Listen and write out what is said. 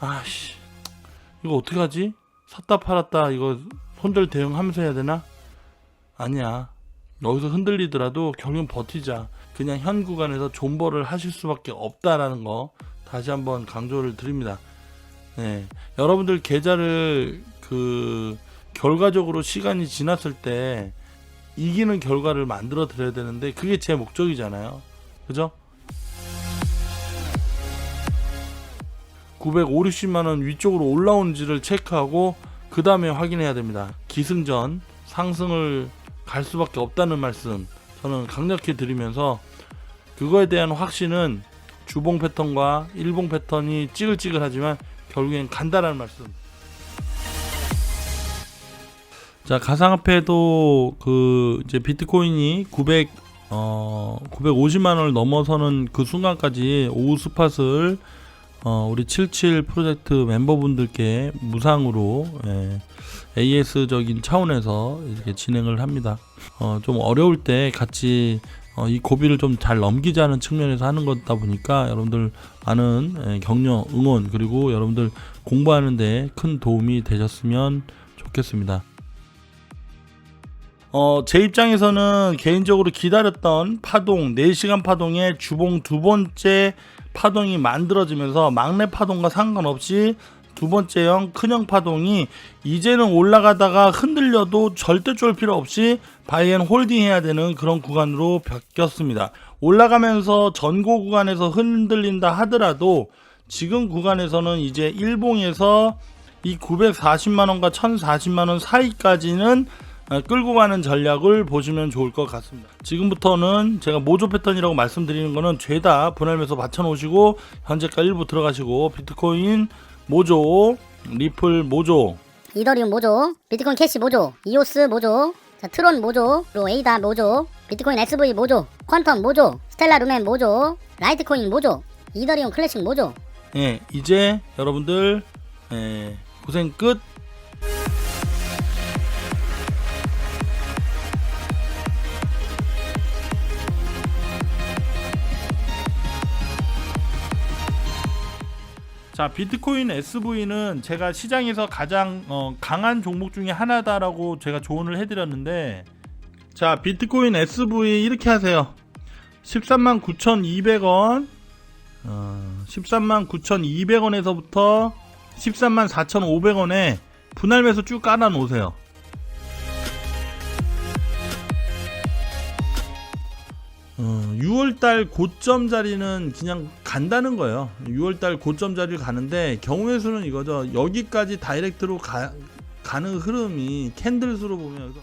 아씨 이거 어떻게 하지? 샀다 팔았다 이거 손절 대응하면서 해야 되나? 아니야 여기서 흔들리더라도 결국은 버티자 그냥 현 구간에서 존버를 하실 수밖에 없다라는 거 다시 한번 강조를 드립니다 네 여러분들 계좌를 그 결과적으로 시간이 지났을 때 이기는 결과를 만들어 드려야 되는데 그게 제 목적이잖아요 그죠? 950, 원 위쪽으로 올라온지를 체크하고 그 다음에 확인해야 됩니다. 기승전 상승을 갈 수밖에 없다는 말씀 저는 강력히 드리면서 그거에 대한 확신은 주봉 패턴과 일봉 패턴이 찌글찌글하지만 결국엔 간다라는 말씀. 자 가상화폐도 그 이제 비트코인이 900 어, 950만 원을 넘어서는 그 순간까지 오후 스팟을 어, 우리 77 프로젝트 멤버분들께 무상으로 예, AS적인 차원에서 이렇게 진행을 합니다. 어, 좀 어려울 때 같이 어, 이 고비를 좀 잘 넘기자는 측면에서 하는 거다 보니까 여러분들 많은 예, 격려, 응원 그리고 여러분들 공부하는데 큰 도움이 되셨으면 좋겠습니다. 어, 제 입장에서는 개인적으로 기다렸던 파동, 4시간 파동의 주봉 두 번째 파동이 만들어지면서 막내 파동과 상관없이 두 번째형 큰형 파동이 이제는 올라가다가 흔들려도 절대 쫄 필요 없이 바이앤 홀딩 해야 되는 그런 구간으로 바뀌었습니다. 올라가면서 전고 구간에서 흔들린다 하더라도 지금 구간에서는 이제 일봉에서 이 940만원과 1040만원 사이까지는 어, 끌고 가는 전략을 보시면 좋을 것 같습니다. 지금부터는 제가 모조 패턴이라고 말씀드리는 거는 죄다 분할 매수 받쳐 놓으시고 현재가 일부 들어가시고 비트코인 모조, 리플 모조, 이더리움 모조, 비트코인 캐시 모조, 이오스 모조, 자, 트론 모조, 그리고 에이다 모조, 비트코인 SV 모조, 퀀텀 모조, 스텔라 루멘 모조, 라이트코인 모조, 이더리움 클래식 모조. 예, 이제 여러분들 예, 고생 끝. 자, 비트코인 SV는 제가 시장에서 가장 어, 강한 종목 중에 하나다라고 제가 조언을 해드렸는데, 자, 비트코인 SV 이렇게 하세요. 13만 9,200원, 어, 13만 9,200원에서부터 13만 4,500원에 분할 매수 쭉 깔아 놓으세요. 어, 6월달 고점 자리는 그냥 간다는 거예요. 6월달 고점 자리를 가는데 경우의 수는 이거죠. 여기까지 다이렉트로 가, 가는 흐름이 캔들 수로 보면